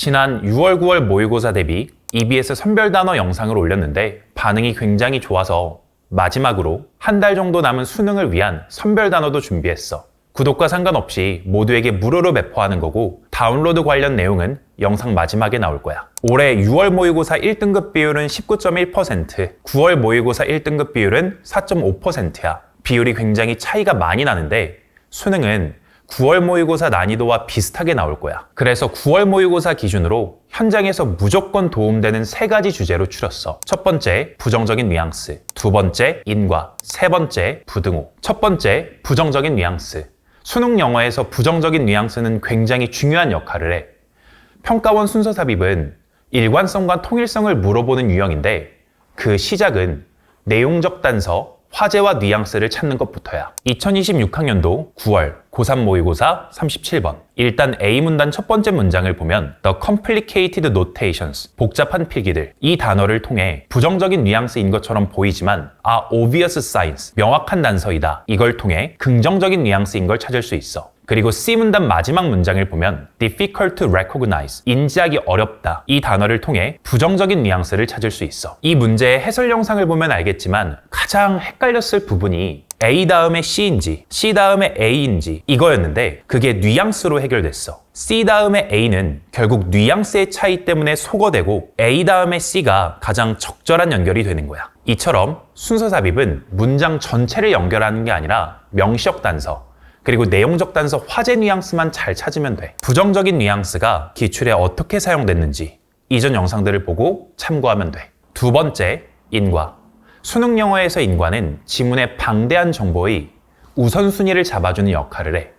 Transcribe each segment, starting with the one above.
지난 6월, 9월 모의고사 대비 EBS 선별 단어 영상을 올렸는데 반응이 굉장히 좋아서 마지막으로 한 달 정도 남은 수능을 위한 선별 단어도 준비했어. 구독과 상관없이 모두에게 무료로 배포하는 거고 다운로드 관련 내용은 영상 마지막에 나올 거야. 올해 6월 모의고사 1등급 비율은 19.1%, 9월 모의고사 1등급 비율은 4.5%야. 비율이 굉장히 차이가 많이 나는데 수능은 9월 모의고사 난이도와 비슷하게 나올 거야. 그래서 9월 모의고사 기준으로 현장에서 무조건 도움되는 세 가지 주제로 추렸어. 첫 번째, 부정적인 뉘앙스. 두 번째, 인과. 세 번째, 부등호. 첫 번째, 부정적인 뉘앙스. 수능 영어에서 부정적인 뉘앙스는 굉장히 중요한 역할을 해. 평가원 순서 삽입은 일관성과 통일성을 물어보는 유형인데 그 시작은 내용적 단서, 화제와 뉘앙스를 찾는 것부터야. 2026학년도 9월 고3 모의고사 37번. 일단 A문단 첫 번째 문장을 보면 The complicated notations, 복잡한 필기들. 이 단어를 통해 부정적인 뉘앙스인 것처럼 보이지만 아, obvious signs, 명확한 단서이다. 이걸 통해 긍정적인 뉘앙스인 걸 찾을 수 있어. 그리고 C문단 마지막 문장을 보면 difficult to recognize, 인지하기 어렵다. 이 단어를 통해 부정적인 뉘앙스를 찾을 수 있어. 이 문제의 해설 영상을 보면 알겠지만 가장 헷갈렸을 부분이 A 다음에 C인지, C 다음에 A인지 이거였는데 그게 뉘앙스로 해결됐어. C 다음에 A는 결국 뉘앙스의 차이 때문에 소거되고 A 다음에 C가 가장 적절한 연결이 되는 거야. 이처럼 순서 삽입은 문장 전체를 연결하는 게 아니라 명시적 단서, 그리고 내용적 단서 화제 뉘앙스만 잘 찾으면 돼. 부정적인 뉘앙스가 기출에 어떻게 사용됐는지 이전 영상들을 보고 참고하면 돼. 두 번째, 인과. 수능 영어에서 인과는 지문의 방대한 정보의 우선순위를 잡아주는 역할을 해.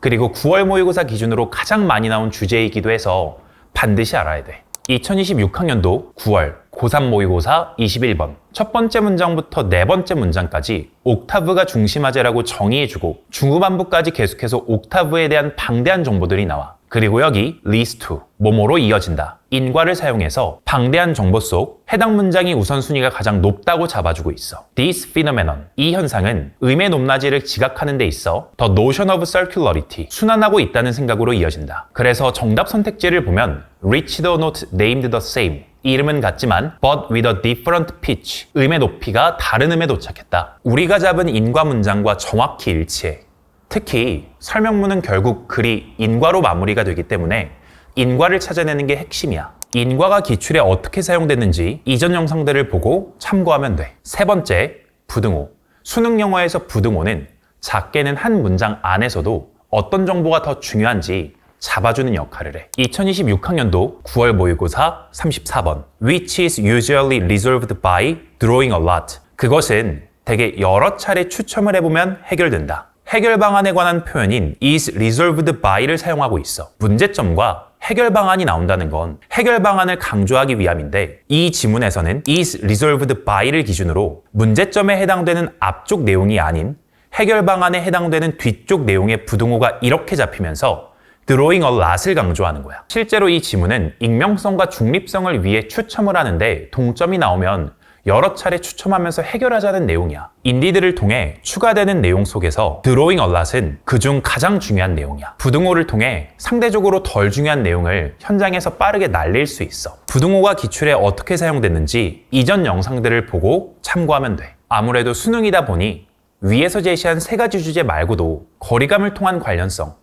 그리고 9월 모의고사 기준으로 가장 많이 나온 주제이기도 해서 반드시 알아야 돼. 2026학년도 9월 고3 모의고사 21번 첫 번째 문장부터 네 번째 문장까지 옥타브가 중심화제라고 정의해주고 중후반부까지 계속해서 옥타브에 대한 방대한 정보들이 나와 그리고 여기 leads to 뭐뭐로 이어진다. 인과를 사용해서 방대한 정보 속 해당 문장이 우선순위가 가장 높다고 잡아주고 있어. This phenomenon 이 현상은 의의 높낮이를 지각하는 데 있어 The notion of circularity 순환하고 있다는 생각으로 이어진다. 그래서 정답 선택지를 보면 reach the note named the same 이름은 같지만 but with a different pitch 음의 높이가 다른 음에 도착했다. 우리가 잡은 인과 문장과 정확히 일치해 특히 설명문은 결국 글이 인과로 마무리가 되기 때문에 인과를 찾아내는 게 핵심이야. 인과가 기출에 어떻게 사용됐는지 이전 영상들을 보고 참고하면 돼. 세 번째, 부등호. 수능 영어에서 부등호는 작게는 한 문장 안에서도 어떤 정보가 더 중요한지 잡아주는 역할을 해. 2026학년도 9월 모의고사 34번. Which is usually resolved by drawing a lot. 그것은 대개 여러 차례 추첨을 해보면 해결된다. 해결 방안에 관한 표현인 is resolved by를 사용하고 있어. 문제점과 해결 방안이 나온다는 건 해결 방안을 강조하기 위함인데 이 지문에서는 is resolved by를 기준으로 문제점에 해당되는 앞쪽 내용이 아닌 해결 방안에 해당되는 뒤쪽 내용의 부등호가 이렇게 잡히면서 drawing a lot을 강조하는 거야. 실제로 이 지문은 익명성과 중립성을 위해 추첨을 하는데 동점이 나오면 여러 차례 추첨하면서 해결하자는 내용이야. 인디드를 통해 추가되는 내용 속에서 드로잉 얼랏은 그중 가장 중요한 내용이야. 부등호를 통해 상대적으로 덜 중요한 내용을 현장에서 빠르게 날릴 수 있어. 부등호가 기출에 어떻게 사용됐는지 이전 영상들을 보고 참고하면 돼. 아무래도 수능이다 보니 위에서 제시한 세 가지 주제 말고도 거리감을 통한 관련성,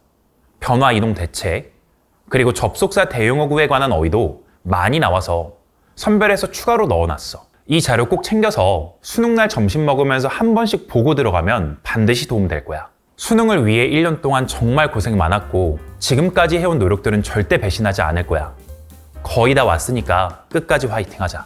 변화 이동 대책, 그리고 접속사 대용어구에 관한 어휘도 많이 나와서 선별해서 추가로 넣어놨어. 이 자료 꼭 챙겨서 수능날 점심 먹으면서 한 번씩 보고 들어가면 반드시 도움될 거야. 수능을 위해 1년 동안 정말 고생 많았고 지금까지 해온 노력들은 절대 배신하지 않을 거야. 거의 다 왔으니까 끝까지 화이팅 하자.